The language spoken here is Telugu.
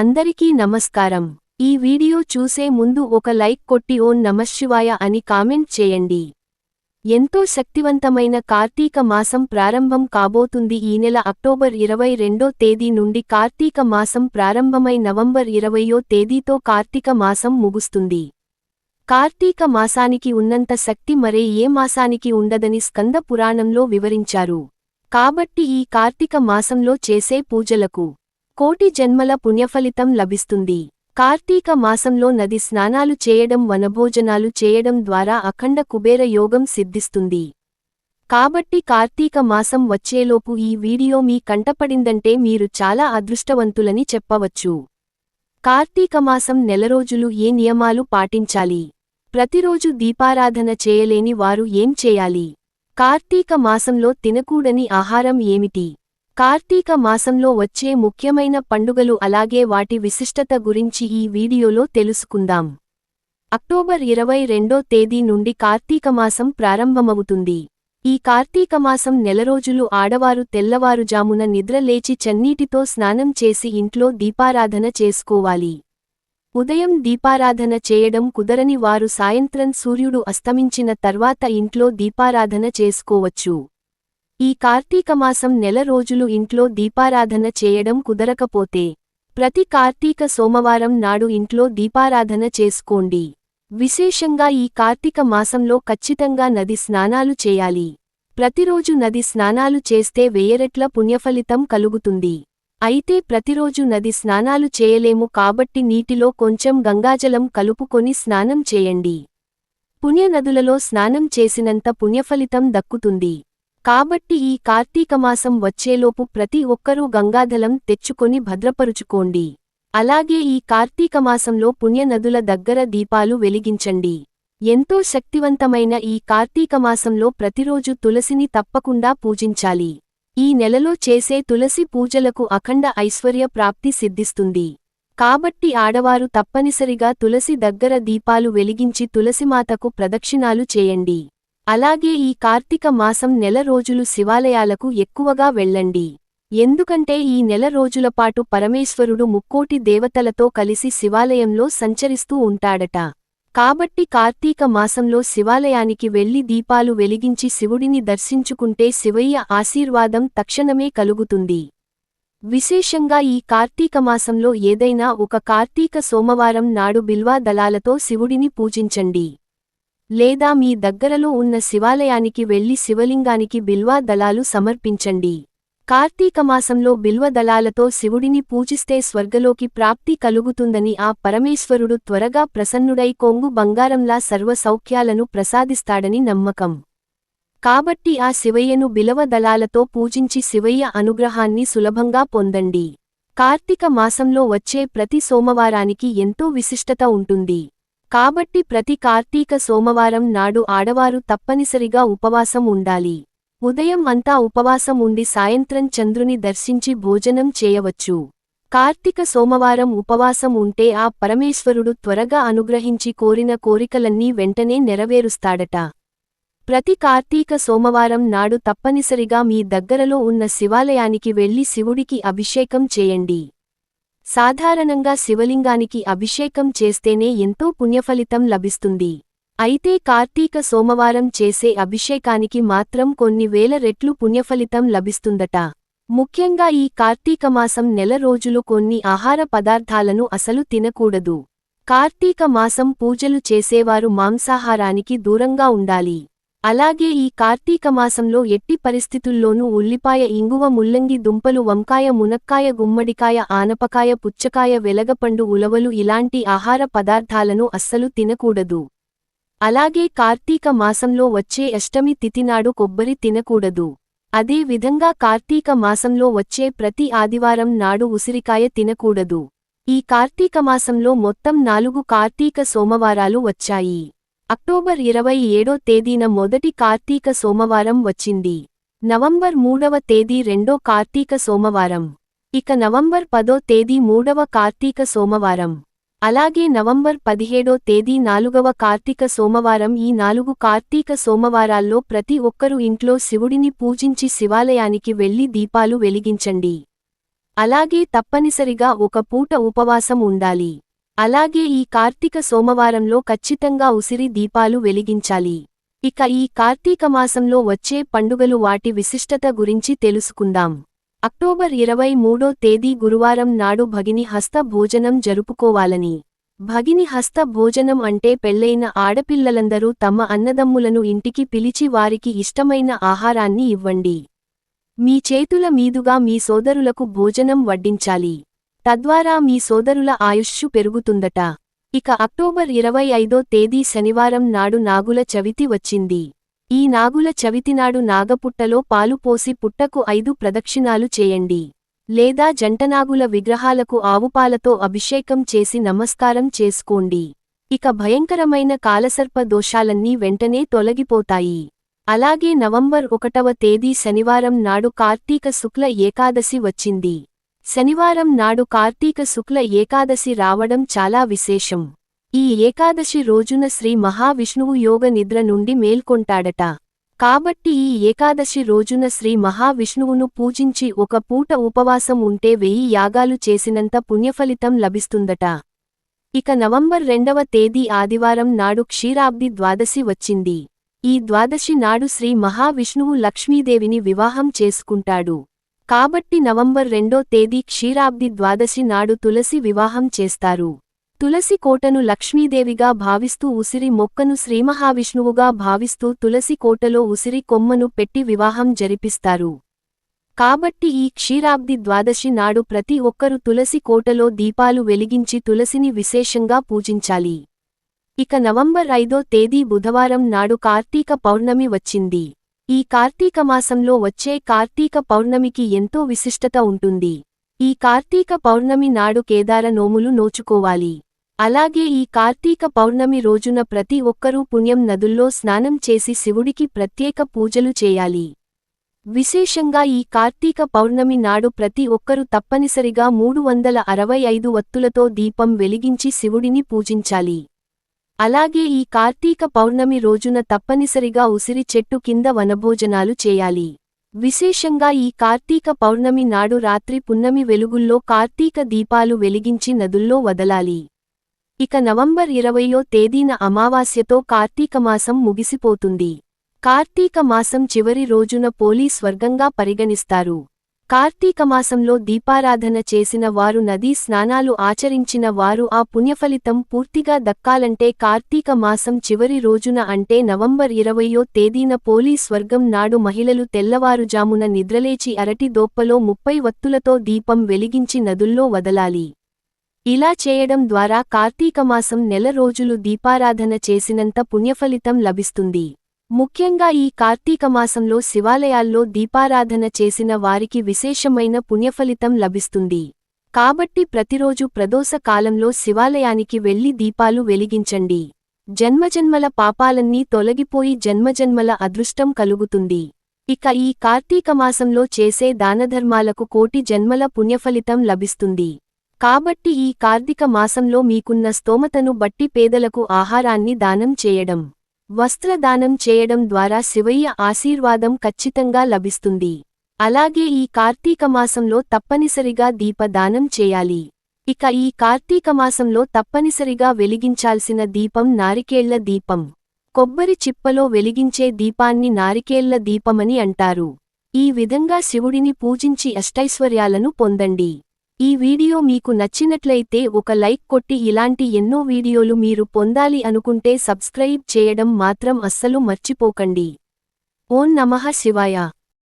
అందరికీ నమస్కారం. ఈ వీడియో చూసే ముందు ఒక లైక్ కొట్టి ఓం నమశివాయ అని కామెంట్ చేయండి. ఎంతో శక్తివంతమైన కార్తీక మాసం ప్రారంభం కాబోతుంది. ఈ నెల అక్టోబర్ ఇరవై రెండో తేదీ నుండి కార్తీక మాసం ప్రారంభమై నవంబర్ ఇరవయో తేదీతో కార్తీక మాసం ముగుస్తుంది. కార్తీక మాసానికి ఉన్నంత శక్తి మరే ఏ మాసానికి ఉండదని స్కంద పురాణంలో వివరించారు. కాబట్టి ఈ కార్తీక మాసంలో చేసే పూజలకు కోటి జన్మల పుణ్యఫలితం లభిస్తుంది. కార్తీక మాసంలో నది స్నానాలు చేయడం వనభోజనాలు చేయడం ద్వారా అఖండ కుబేర యోగం సిద్ధిస్తుంది. కాబట్టి కార్తీక మాసం వచ్చేలోపు ఈ వీడియో మీ కంటపడిందంటే మీరు చాలా అదృష్టవంతులని చెప్పవచ్చు. కార్తీక మాసం నెల రోజులు ఏ నియమాలు పాటించాలి? ప్రతిరోజు దీపారాధన చేయలేని వారు ఏం చేయాలి? కార్తీక మాసంలో తినకూడని ఆహారం ఏమిటి? కార్తీక మాసంలో వచ్చే ముఖ్యమైన పండుగలు అలాగే వాటి విశిష్టత గురించి ఈ వీడియోలో తెలుసుకుందాం. అక్టోబర్ ఇరవై రెండో తేదీ నుండి కార్తీక మాసం ప్రారంభమవుతుంది. ఈ కార్తీక మాసం నెల రోజులు ఆడవారు తెల్లవారుజామున నిద్రలేచి చన్నీటితో స్నానం చేసి ఇంట్లో దీపారాధన చేసుకోవాలి. ఉదయం దీపారాధన చేయడం కుదరని వారు సాయంత్రం సూర్యుడు అస్తమించిన తర్వాత ఇంట్లో దీపారాధన చేసుకోవచ్చు. ఈ కార్తీకమాసం నెల రోజులు ఇంట్లో దీపారాధన చేయడం కుదరకపోతే ప్రతి కార్తీక సోమవారం నాడు ఇంట్లో దీపారాధన చేసుకోండి. విశేషంగా ఈ కార్తీక మాసంలో ఖచ్చితంగా నది స్నానాలు చేయాలి. ప్రతిరోజు నది స్నానాలు చేస్తే వెయ్యరెట్ల పుణ్యఫలితం కలుగుతుంది. అయితే ప్రతిరోజు నది స్నానాలు చేయలేము కాబట్టి నీటిలో కొంచెం గంగాజలం కలుపుకొని స్నానం చేయండి. పుణ్యనదులలో స్నానం చేసినంత పుణ్యఫలితం దక్కుతుంది. కాబట్టి ఈ కార్తీకమాసం వచ్చేలోపు ప్రతి ఒక్కరూ గంగాధలం తెచ్చుకొని భద్రపరుచుకోండి. అలాగే ఈ కార్తీకమాసంలో పుణ్యనదుల దగ్గర దీపాలు వెలిగించండి. ఎంతో శక్తివంతమైన ఈ కార్తీకమాసంలో ప్రతిరోజు తులసిని తప్పకుండా పూజించాలి. ఈ నెలలో చేసే తులసి పూజలకు అఖండ ఐశ్వర్య ప్రాప్తి సిద్ధిస్తుంది. కాబట్టి ఆడవారు తప్పనిసరిగా తులసి దగ్గర దీపాలు వెలిగించి తులసిమాతకు ప్రదక్షిణాలు చేయండి. అలాగే ఈ కార్తీక మాసం నెల రోజులు శివాలయాలకు ఎక్కువగా వెళ్ళండి. ఎందుకంటే ఈ నెల రోజులపాటు పరమేశ్వరుడు ముక్కోటి దేవతలతో కలిసి శివాలయంలో సంచరిస్తూ ఉంటాడట. కాబట్టి కార్తీక మాసంలో శివాలయానికి వెళ్ళి దీపాలు వెలిగించి శివుడిని దర్శించుకుంటే శివయ్య ఆశీర్వాదం తక్షణమే కలుగుతుంది. విశేషంగా ఈ కార్తీక మాసంలో ఏదైనా ఒక కార్తీక సోమవారం నాడు బిల్వా దళాలతో శివుడిని పూజించండి. లేదా మీ దగ్గరలో ఉన్న శివాలయానికి వెళ్ళి శివలింగానికి బిల్వా దళాలు సమర్పించండి. కార్తీకమాసంలో బిల్వ దళాలతో శివుడిని పూజిస్తే స్వర్గలోకి ప్రాప్తి కలుగుతుందని ఆ పరమేశ్వరుడు త్వరగా ప్రసన్నుడై కొంగు బంగారంలా సర్వ సౌఖ్యాలను ప్రసాదిస్తాడని నమ్మకం. కాబట్టి ఆ శివయ్యను బిలవ దళాలతో పూజించి శివయ్య అనుగ్రహాన్ని సులభంగా పొందండి. కార్తీక మాసంలో వచ్చే ప్రతి సోమవారానికి ఎంతో విశిష్టత ఉంటుంది. కాబట్టి ప్రతి కార్తీక సోమవారం నాడు ఆడవారు తప్పనిసరిగా ఉపవాసం ఉండాలి. ఉదయం అంతా ఉపవాసం ఉండి సాయంత్రం చంద్రుని దర్శించి భోజనం చేయవచ్చు. కార్తీక సోమవారం ఉపవాసం ఉంటే ఆ పరమేశ్వరుడు త్వరగా అనుగ్రహించి కోరిన కోరికలన్నీ వెంటనే నెరవేరుస్తాడట. ప్రతి కార్తీక సోమవారం నాడు తప్పనిసరిగా మీ దగ్గరలో ఉన్న శివాలయానికి వెళ్ళి శివుడికి అభిషేకం చేయండి. సాధారణంగా శివలింగానికి అభిషేకం చేస్తేనే ఎంతో పుణ్యఫలితం లభిస్తుంది. అయితే కార్తీక సోమవారం చేసే అభిషేకానికి మాత్రం కొన్ని వేల రెట్లు పుణ్యఫలితం లభిస్తుందట. ముఖ్యంగా ఈ కార్తీకమాసం నెల రోజులు కొన్ని ఆహార పదార్థాలను అసలు తినకూడదు. కార్తీక మాసం పూజలు చేసేవారు మాంసాహారానికి దూరంగా ఉండాలి. అలాగే ఈ కార్తీక మాసంలో ఎట్టి పరిస్థితుల్లోనూ ఉల్లిపాయ ఇంగువ ముల్లంగి దుంపలు వంకాయ మునక్కాయ గుమ్మడికాయ ఆనపకాయ పుచ్చకాయ వెలగపండు ఉలవలు ఇలాంటి ఆహార పదార్థాలను అస్సలు తినకూడదు. అలాగే కార్తీక మాసంలో వచ్చే అష్టమి తిథినాడు కొబ్బరి తినకూడదు. అదే విధంగా కార్తీక మాసంలో వచ్చే ప్రతి ఆదివారం నాడు ఉసిరికాయ తినకూడదు. ఈ కార్తీక మాసంలో మొత్తం నాలుగు కార్తీక సోమవారాలు వచ్చాయి. అక్టోబర్ ఇరవై ఏడో తేదీన మొదటి కార్తీక సోమవారం వచ్చింది. నవంబర్ మూడవ తేదీ రెండో కార్తీక సోమవారం. ఇక నవంబర్ పదో తేదీ మూడవ కార్తీక సోమవారం. అలాగే నవంబర్ పదిహేడో తేదీ నాలుగవ కార్తీక సోమవారం. ఈ నాలుగు కార్తీక సోమవారాల్లో ప్రతి ఒక్కరూ ఇంట్లో శివుడిని పూజించి శివాలయానికి వెళ్ళి దీపాలు వెలిగించండి. అలాగే తప్పనిసరిగా ఒక పూట ఉపవాసం ఉండాలి. అలాగే ఈ కార్తీక సోమవారంలో ఖచ్చితంగా ఉసిరి దీపాలు వెలిగించాలి. ఇక ఈ కార్తీక మాసంలో వచ్చే పండుగలు వాటి విశిష్టత గురించి తెలుసుకుందాం. అక్టోబర్ ఇరవై మూడో తేదీ గురువారం నాడు భగిని హస్త భోజనం జరుపుకోవాలని. భగిని హస్త భోజనం అంటే పెళ్ళైన ఆడపిల్లలందరూ తమ అన్నదమ్ములను ఇంటికి పిలిచి వారికి ఇష్టమైన ఆహారాన్ని ఇవ్వండి. మీ చేతుల మీదుగా మీ సోదరులకు భోజనం వడ్డించాలి. తద్వారా మీ సోదరుల ఆయుష్షు పెరుగుతుందట. ఇక అక్టోబర్ ఇరవై ఐదో తేదీ శనివారం నాడు నాగుల చవితి వచ్చింది. ఈ నాగుల చవితినాడు నాగపుట్టలో పాలు పోసి పుట్టకు ఐదు ప్రదక్షిణాలు చేయండి. లేదా జంటనాగుల విగ్రహాలకు ఆవుపాలతో అభిషేకం చేసి నమస్కారం చేసుకోండి. ఇక భయంకరమైన కాలసర్ప దోషాలన్నీ వెంటనే తొలగిపోతాయి. అలాగే నవంబర్ ఒకటవ తేదీ శనివారం నాడు కార్తీక శుక్ల ఏకాదశి వచ్చింది. శనివారం నాడు కార్తీక శుక్ల ఏకాదశి రావడం చాలా విశేషం. ఈ ఏకాదశి రోజున శ్రీ మహావిష్ణువు యోగ నిద్ర నుండి మేల్కొంటాడట. కాబట్టి ఈ ఏకాదశి రోజున శ్రీ మహావిష్ణువును పూజించి ఒక పూట ఉపవాసం ఉంటే వెయ్యి యాగాలు చేసినంత పుణ్యఫలితం లభిస్తుందట. ఇక నవంబర్ రెండవ తేదీ ఆదివారం నాడు క్షీరాబ్ది ద్వాదశి వచ్చింది. ఈ ద్వాదశి నాడు శ్రీ మహావిష్ణువు లక్ష్మీదేవిని వివాహం చేసుకుంటాడు. కాబట్టి నవంబర్ రెండో తేదీ క్షీరాబ్ది ద్వాదశి నాడు తులసి వివాహం చేస్తారు. తులసి కోటను లక్ష్మీదేవిగా భావిస్తూ ఉసిరి మొక్కను శ్రీమహావిష్ణువుగా భావిస్తూ తులసి కోటలో ఉసిరి కొమ్మను పెట్టి వివాహం జరిపిస్తారు. కాబట్టి ఈ క్షీరాబ్ది ద్వాదశి నాడు ప్రతి ఒక్కరు తులసి కోటలో దీపాలు వెలిగించి తులసిని విశేషంగా పూజించాలి. ఇక నవంబర్ ఐదో తేదీ బుధవారం నాడు కార్తీక పౌర్ణమి వచ్చింది. ఈ కార్తీక మాసంలో వచ్చే కార్తీక పౌర్ణమికి ఎంతో విశిష్టత ఉంటుంది. ఈ కార్తీక పౌర్ణమి నాడు కేదార నోములు నోచుకోవాలి. అలాగే ఈ కార్తీక పౌర్ణమి రోజున ప్రతి ఒక్కరూ పుణ్యం నదుల్లో స్నానం చేసి శివుడికి ప్రత్యేక పూజలు చేయాలి. విశేషంగా ఈ కార్తీక పౌర్ణమి నాడు ప్రతి ఒక్కరూ తప్పనిసరిగా మూడు వందల అరవై ఐదు వత్తులతో దీపం వెలిగించి శివుడిని పూజించాలి. అలాగే ఈ కార్తీక పౌర్ణమి రోజున తప్పనిసరిగా ఉసిరి చెట్టు కింద వనభోజనాలు చేయాలి. విశేషంగా ఈ కార్తీక పౌర్ణమి నాడు రాత్రి పున్నమి వెలుగుల్లో కార్తీక దీపాలు వెలిగించి నదుల్లో వదలాలి. ఇక నవంబర్ ఇరవయో తేదీన అమావాస్యతో కార్తీకమాసం ముగిసిపోతుంది. కార్తీక మాసం చివరి రోజున పోలీస్ వర్గంగా పరిగణిస్తారు. కార్తీకమాసంలో దీపారాధన చేసిన వారు నదీ స్నానాలు ఆచరించిన వారు ఆ పుణ్యఫలితం పూర్తిగా దక్కాలంటే కార్తీక మాసం చివరి రోజున అంటే నవంబర్ ఇరవయో తేదీన పోలీ స్వర్గం నాడు మహిళలు తెల్లవారుజామున నిద్రలేచి అరటి దోప్పలో ముప్పై వత్తులతో దీపం వెలిగించి నదుల్లో వదలాలి. ఇలా చేయడం ద్వారా కార్తీకమాసం నెల రోజులు దీపారాధన చేసినంత పుణ్యఫలితం లభిస్తుంది. ముఖ్యంగా ఈ కార్తీకమాసంలో శివాలయాల్లో దీపారాధన చేసిన వారికి విశేషమైన పుణ్యఫలితం లభిస్తుంది. కాబట్టి ప్రతిరోజు ప్రదోష కాలంలో శివాలయానికి వెళ్ళి దీపాలు వెలిగించండి. జన్మజన్మల పాపాలన్నీ తొలగిపోయి జన్మజన్మల అదృష్టం కలుగుతుంది. ఇక ఈ కార్తీకమాసంలో చేసే దానధర్మాలకు కోటి జన్మల పుణ్యఫలితం లభిస్తుంది. కాబట్టి ఈ కార్తీక మాసంలో మీకున్న స్తోమతను బట్టి పేదలకు ఆహారాన్ని దానం చేయడం. వస్త్రదానం చేయడం ద్వారా శివయ్య ఆశీర్వాదం ఖచ్చితంగా లభిస్తుంది. అలాగే ఈ కార్తీక మాసంలో తప్పనిసరిగా దీపదానం చేయాలి. ఇక ఈ కార్తీక మాసంలో తప్పనిసరిగా వెలిగించాల్సిన దీపం నారికేళ్ళ దీపం. కొబ్బరి చిప్పలో వెలిగించే దీపాన్ని నారికేళ్ళ దీపమని అంటారు. ఈ విధంగా శివుడిని పూజించి అష్టైశ్వర్యాలను పొందండి. ఈ వీడియో మీకు నచ్చినట్లయితే ఒక లైక్ కొట్టి ఇలాంటి ఎన్నో వీడియోలు మీరు పొందాలి అనుకుంటే సబ్స్క్రైబ్ చేయడం మాత్రం అస్సలు మర్చిపోకండి. ఓం నమః శివాయ.